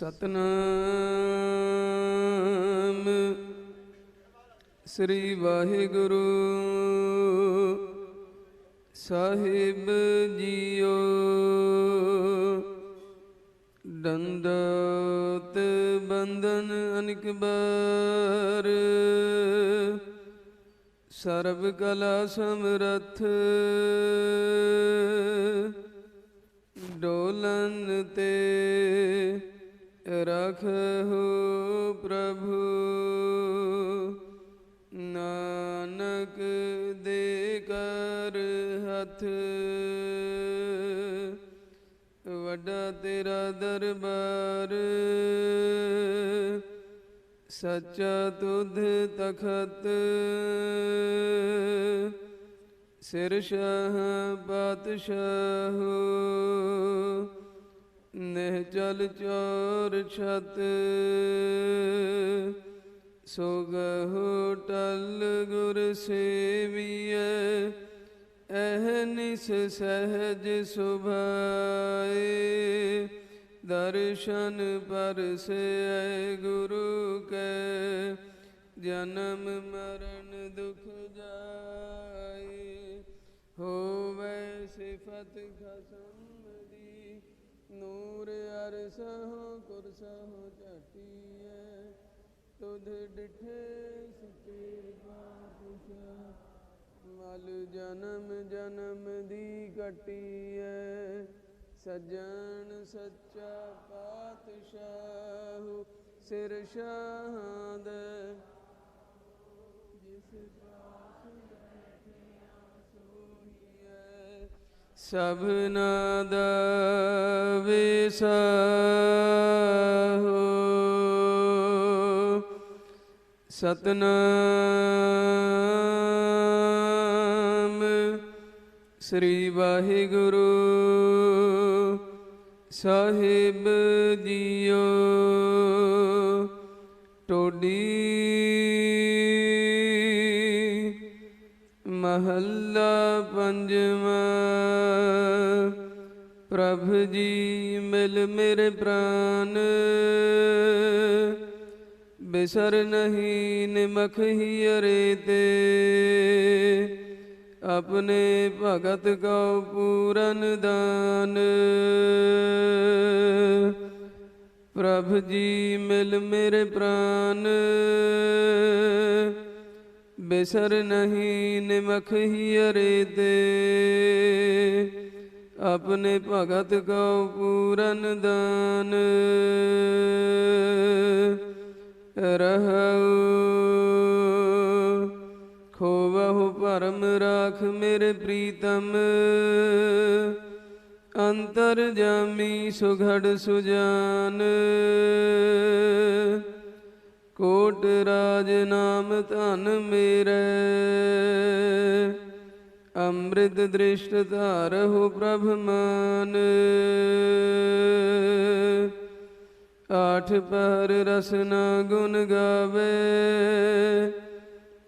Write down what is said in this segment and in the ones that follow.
ਸਤਨਾਮ। ਸ੍ਰੀ ਵਾਹਿਗੁਰੂ ਸਾਹਿਬ ਜੀਓ। ਦੰਦਤ ਬੰਧਨ ਅਨਿਕ ਬਾਰ ਸਰਬ ਕਲਾ ਸਮਰਥ। ਡੋਲਨ ਤੇ ਰਖਹੁ ਪ੍ਰਭੂ, ਨਾਨਕ ਦੇ ਕਰ ਹੱਥ। ਵੱਡਾ ਤੇਰਾ ਦਰਬਾਰ, ਸੱਚਾ ਤੁਧ ਤਖਤ। ਸਿਰ ਸ਼ਾਹ ਪਾਤਸ਼ਾਹ ਨਹਿ ਚਲ ਚੋਰ ਛਤ ਸੋਗਹੁ ਟਲ ਗੁਰ ਸੇਵੀਐ ਅਹਨਿਸ ਸਹਜ ਸੁਭਾਏ। ਦਰਸ਼ਨ ਪਰਸੈ ਗੁਰੂ ਕੈ, ਜਨਮ ਮਰਨ ਦੁਖ ਜਾਏ। ਹੋਵੇ ਸਿਫਤ ਖਸਮ ਨੂਰ ਅਰਸਹੁ ਕੁਰਸਹੁ ਝਟੀਐ ਤੁਧ ਡਿਠੇ ਸਤੇ ਪਾਤਸ਼ਾਹ। ਮਲ ਜਨਮ ਜਨਮ ਦੀ ਕਟੀਐ ਸਜਣ ਸੱਚਾ ਪਾਤਸ਼ਾਹ ਸਿਰ ਸ਼ਾਹਾਂ ਦੇ। ਜਿਸ ਪਾਸ ਸਭਨਾ ਦਾ ਵਿਸਾਹੋ ਸਤਨਾਮ ਸ੍ਰੀ ਵਾਹਿਗੁਰੂ ਸਾਹਿਬ ਜੀਓ। ਟੋਡੀ ਪ੍ਰਭ ਜੀ ਮਿਲ ਮੇਰੇ ਪ੍ਰਾਨ। ਬਿਸਰ ਨਹੀਂ ਨਿਮਖ ਹੀ ਅਰੇ ਤੇ। ਆਪਣੇ ਭਗਤ ਕਉ ਪੂਰਨ ਦਾਨ। ਪ੍ਰਭ ਜੀ ਮਿਲ ਮੇਰੇ ਪ੍ਰਾਨ। ਬਿਸਰ ਨਹੀਂ ਨਿਮਖ ਹੀ ਅਰੇ ਤੇ। ਆਪਣੇ ਭਗਤ ਕਉ ਪੂਰਨ ਦਾਨ। ਰਹਉ, ਖੋਵਹੁ ਪਰਮ ਰਾਖ ਮੇਰੇ ਪ੍ਰੀਤਮ। ਅੰਤਰ ਜਾਮੀ ਸੁਘੜ ਸੁਜਾਨ। ਕੋਟ ਰਾਜ ਨਾਮ ਧਨ ਮੇਰੇ। ਅੰਮ੍ਰਿਤ ਦ੍ਰਿਸ਼ਟ ਧਾਰਹੁ ਪ੍ਰਭ ਮਾਨ। ਆਠ ਪਹਿਰ ਰਸਨਾ ਗੁਣ ਗਾਵੇ,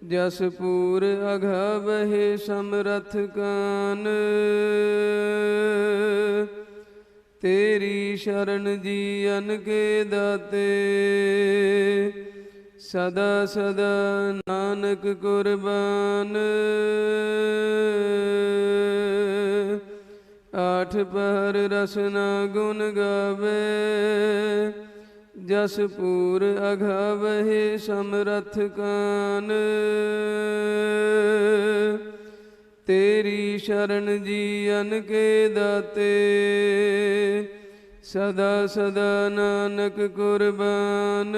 ਜਸ ਪੂਰ ਅਘਾਵਹਿ ਸਮਰਥ ਕਾਨ। ਤੇਰੀ ਸ਼ਰਨ ਜੀ ਕੇ ਦਾਤੇ, ਸਦਾ ਸਦਾ ਨਾਨਕ ਕੁਰਬਾਨ। ਆਠ ਰਸਨਾ ਗੁਣ ਗਾਵੇ, ਜਸ ਪੂਰ ਅਘਾਵਹਿ ਸਮਰਥ ਕਾਨ। ਤੇਰੀ ਸ਼ਰਨ ਜੀ ਕੇ ਦਾਤੇ, ਸਦਾ ਸਦਾ ਨਾਨਕ ਕੁਰਬਾਨ।